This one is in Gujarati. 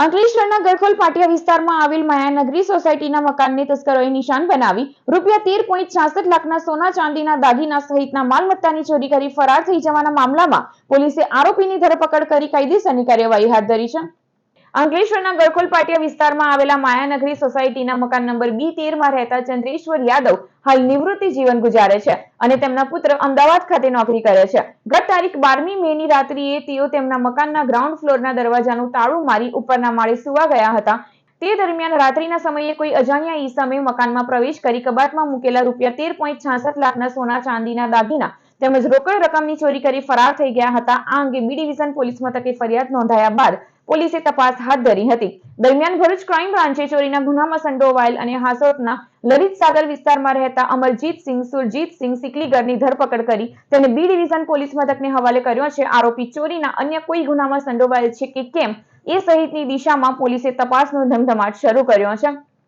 અંકલેશ્વરના ગરખોલ પાટિયા વિસ્તારમાં આવેલ માયાનગરી સોસાયટીના મકાનને તસ્કરોએ નિશાન બનાવી રૂપિયા તેર પોઈન્ટ છાસઠ લાખના સોના ચાંદીના દાગીના સહિતના માલમત્તાની ચોરી કરી ફરાર થઈ જવાના મામલામાં પોલીસે આરોપીની ધરપકડ કરી કાયદેસરની કાર્યવાહી હાથ ધરી છે. અંકલેશ્વરના ગરખોલ પાટિયા વિસ્તારમાં આવેલા માયાનગરી સોસાયટીના મકાન નંબર બી તેરમાં રહેતા ચંદ્રેશ્વર યાદવ હાલ નિવૃત્તિ જીવન ગુજારે છે અને તેમના પુત્ર અમદાવાદ ખાતે નોકરી કરે છે. ગત તારીખ બારમી મે ની રાત્રિએ તેઓ તેમના મકાનના ગ્રાઉન્ડ ફ્લોરના દરવાજાનું તાળું મારી ઉપરના માળે સુવા ગયા હતા. તે દરમિયાન રાત્રિના સમયે કોઈ અજાણ્યા ઈસમે મકાનમાં પ્રવેશ કરી કબાટમાં મૂકેલા રૂપિયા તેર પોઈન્ટ છાસઠ લાખના સોના ચાંદીના દાગીના તેમજ રોકડ રકમની ચોરી કરી ફરાર થઈ ગયા હતા. આ અંગે બી ડિવિઝન પોલીસ મથકે ફરિયાદ નોંધાયા બાદ પોલીસે તપાસ હાથ ધરી હતી. દરમિયાન ભરૂચ ક્રાઇમ બ્રાન્ચે ચોરીના ગુનામાં સંડોવાયેલ અને હાસોટના લલિત સાગર વિસ્તારમાં રહેતા અમરજીતસિંહ સુરજીતસિંહ સિકલીગરની ધરપકડ કરી તેને બી ડિવિઝન પોલીસ મથકને હવાલે કર્યો છે. આરોપી ચોરીના અન્ય કોઈ ગુનામાં સંડોવાયેલ છે કે કેમ એ સહિતની દિશામાં પોલીસે તપાસનો ધમધમાટ શરૂ કર્યો છે.